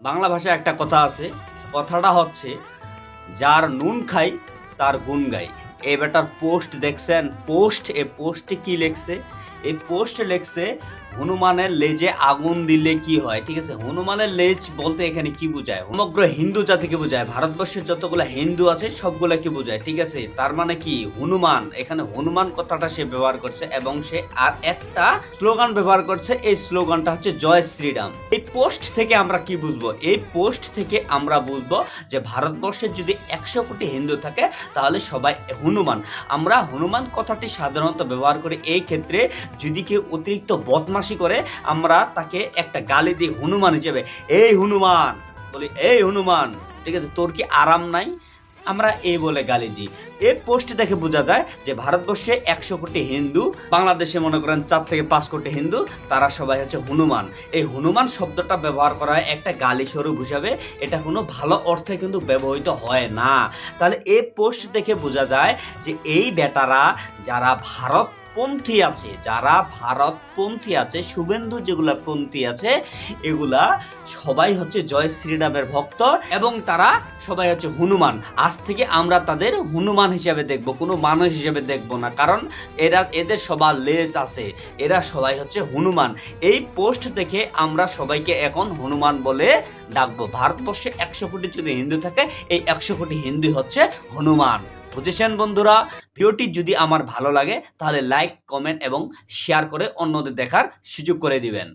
বাংলা ভাষায় একটা কথা আছে কথাটা হচ্ছে যার নুন খাই তার গুণ গাই। এই বেটার পোস্ট দেখছেন। পোস্ট এ পোস্টে কি লেখছে? এই পোস্ট লেখছে, হনুমানের লেজে আগুন দিলে কি হয়? ঠিক আছে? হনুমানের লেজ বলতে এখানে কি বোঝায়? সমগ্র হিন্দু জাতিকে বোঝায়। ভারতবর্ষের যতগুলো হিন্দু আছে, সবগুলোকে বোঝায়। ঠিক আছে? তার মানে কি? হনুমান, এখানে হনুমান কথাটা সে ব্যবহার করছে এবং সে আর একটা স্লোগান ব্যবহার করছে। এই স্লোগানটা হচ্ছে জয় শ্রীরাম। এই পোস্ট থেকে আমরা কি বুঝব? এই পোস্ট থেকে আমরা বুঝব যে ভারতবর্ষের যদি একশো কোটি হিন্দু থাকে, তাহলে সবাই হনুমান। আমরা হনুমান কথাটি সাধারণত ব্যবহার করি এই ক্ষেত্রে যদি কেউ অতিরিক্ত বদমাসি করে, আমরা তাকে একটা গালি দিয়ে হনুমান হিসেবে, এই হনুমান! বলি, এই হনুমান! ঠিক আছে, তোর কি আরাম নাই? আমরা এ বলে গালি দিই। এই পোস্ট দেখে বোঝা যায় যে ভারতবর্ষে একশো কোটি হিন্দু, বাংলাদেশে মনে করেন চার থেকে পাঁচ কোটি হিন্দু, তারা সবাই হচ্ছে হনুমান। এই হনুমান শব্দটা ব্যবহার করা হয় একটা গালি স্বরূপ হিসাবে এটা কোনো ভালো অর্থে কিন্তু ব্যবহৃত হয় না। তাহলে এই পোস্ট দেখে বোঝা যায় যে এই বেটারা যারা ভারতপন্থী আছে, যারা ভারতপন্থী আছে, শুভেন্দু যেগুলা পন্থী আছে, এগুলা সবাই হচ্ছে জয় শ্রীরামের ভক্ত এবং তারা সবাই হচ্ছে হনুমান। আজ থেকে আমরা তাদের হনুমান হিসাবে দেখব, কোনো মানুষ হিসাবে দেখব না, কারণ এরা, এদের সবার লেজ আছে, এরা সবাই হচ্ছে হনুমান। এই পোস্ট দেখে আমরা সবাইকে এখন হনুমান বলে ডাকবো। ভারতবর্ষে একশো কোটি যদি হিন্দু থাকে, এই একশো কোটি হিন্দু হচ্ছে হনুমান। বুঝেছেন বন্ধুরা, ভিডিওটি যদি আমার ভালো লাগে, তাহলে লাইক কমেন্ট এবং শেয়ার করে অন্যদের দেখার সুযোগ করে দিবেন।